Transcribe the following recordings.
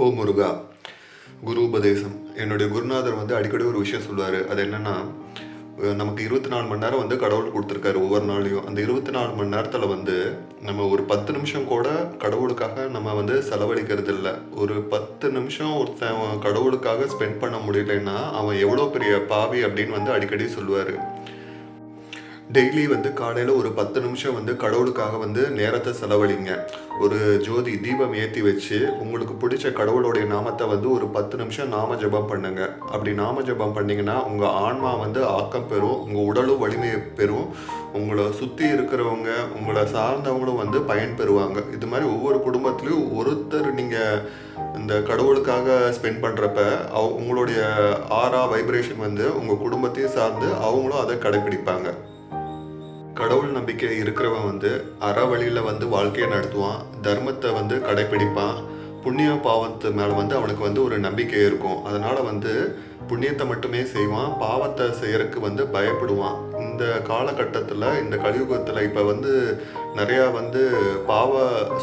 ஓ முருகா குரு உபதேசம். என்னுடைய குருநாதர் வந்து அடிக்கடி ஒரு விஷயம் சொல்லுவார். அது என்னென்னா நமக்கு இருபத்தி நாலு மணி நேரம் வந்து கடவுள் கொடுத்துருக்காரு ஒவ்வொரு நாளையும். அந்த இருபத்தி நாலு மணி நேரத்தில் வந்து நம்ம ஒரு பத்து நிமிஷம் கூட கடவுளுக்காக நம்ம வந்து செலவழிக்கிறது இல்லை. ஒரு பத்து நிமிஷம் ஒருத்தன் கடவுளுக்காக ஸ்பெண்ட் பண்ண முடியலன்னா அவன் எவ்வளோ பெரிய பாவி அப்படின்னு வந்து அடிக்கடி சொல்லுவார். டெய்லி வந்து காலையில் ஒரு பத்து நிமிஷம் வந்து கடவுளுக்காக வந்து நேரத்தை செலவழிங்க. ஒரு ஜோதி தீபம் ஏற்றி வச்சு உங்களுக்கு பிடிச்ச கடவுளுடைய நாமத்தை வந்து ஒரு பத்து நிமிஷம் நாம ஜெபம் பண்ணுங்க. அப்படி நாம ஜெபம் பண்ணிங்கன்னா உங்கள் ஆன்மா வந்து ஆக்கம் பெறும் உங்கள் உடலும் வலிமையை பெறும் உங்களை சுற்றி இருக்கிறவங்க உங்களை சார்ந்தவங்களும் வந்து பயன் பெறுவாங்க. இது மாதிரி ஒவ்வொரு குடும்பத்துலேயும் ஒருத்தர் நீங்கள் இந்த கடவுளுக்காக ஸ்பெண்ட் பண்ணுறப்ப அவ உங்களுடைய ஆறா வைப்ரேஷன் வந்து உங்கள் குடும்பத்தையும் சார்ந்து அவங்களும் அதை கடைப்பிடிப்பாங்க. கடவுள் நம்பிக்கை இருக்கிறவன் வந்து அற வழியில் வந்து வாழ்க்கையை நடத்துவான் தர்மத்தை வந்து கடைப்பிடிப்பான் புண்ணிய பாவத்து மேலே வந்து அவனுக்கு வந்து ஒரு நம்பிக்கை இருக்கும். அதனால் வந்து புண்ணியத்தை மட்டுமே செய்வான் பாவத்தை செய்யறதுக்கு வந்து பயப்படுவான். இந்த காலகட்டத்தில் இந்த கலியுகத்தில் இப்போ வந்து நிறையா வந்து பாவ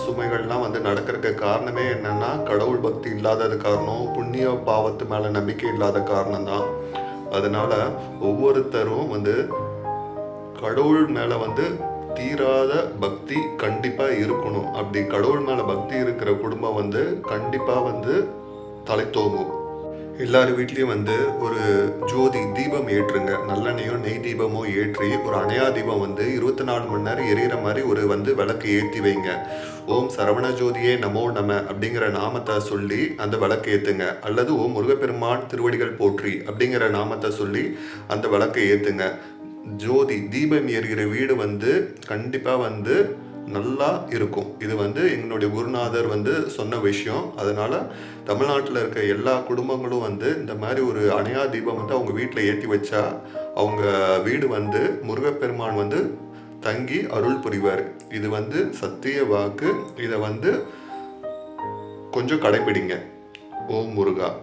சுமைகள்லாம் வந்து நடக்கிறதுக்கு காரணமே என்னென்னா கடவுள் பக்தி இல்லாதது காரணம் புண்ணிய பாவத்து மேலே நம்பிக்கை இல்லாத காரணம் தான் அதனால் ஒவ்வொருத்தரும் வந்து கடவுள் மேலே வந்து தீராத பக்தி கண்டிப்பாக இருக்கணும். அப்படி கடவுள் மேலே பக்தி இருக்கிற குடும்பம் வந்து கண்டிப்பாக வந்து தலை தோங்கும். எல்லார் வீட்லேயும் வந்து ஒரு ஜோதி தீபம் ஏற்றுங்க. நல்லெண்ணையோ நெய் தீபமோ ஏற்றி ஒரு அணையா தீபம் வந்து இருபத்தி நாலு மணி நேரம் எரியிற மாதிரி ஒரு வந்து விளக்கு ஏற்றி வைங்க. ஓம் சரவண ஜோதியே நமோ நம அப்படிங்கிற நாமத்தை சொல்லி அந்த விளக்கு ஏற்றுங்க அல்லது ஓம் முருகப்பெருமான் திருவடிகள் போற்றி அப்படிங்கிற நாமத்தை சொல்லி அந்த விளக்கை ஏற்றுங்க ஜோதி தீபம் எரிகிற வீடு வந்து கண்டிப்பாக வந்து நல்லா இருக்கும். இது வந்து எங்களுடைய குருநாதர் வந்து சொன்ன விஷயம். அதனால் தமிழ்நாட்டில் இருக்க எல்லா குடும்பங்களும் வந்து இந்த மாதிரி ஒரு அணையா தீபம் வந்து அவங்க வீட்டில் ஏற்றி வச்சா அவங்க வீடு வந்து முருகப்பெருமான் வந்து தங்கி அருள் புரிவார். இது வந்து சத்திய வாக்கு. இதை வந்து கொஞ்சம் கடைப்பிடிங்க. ஓம் முருகா.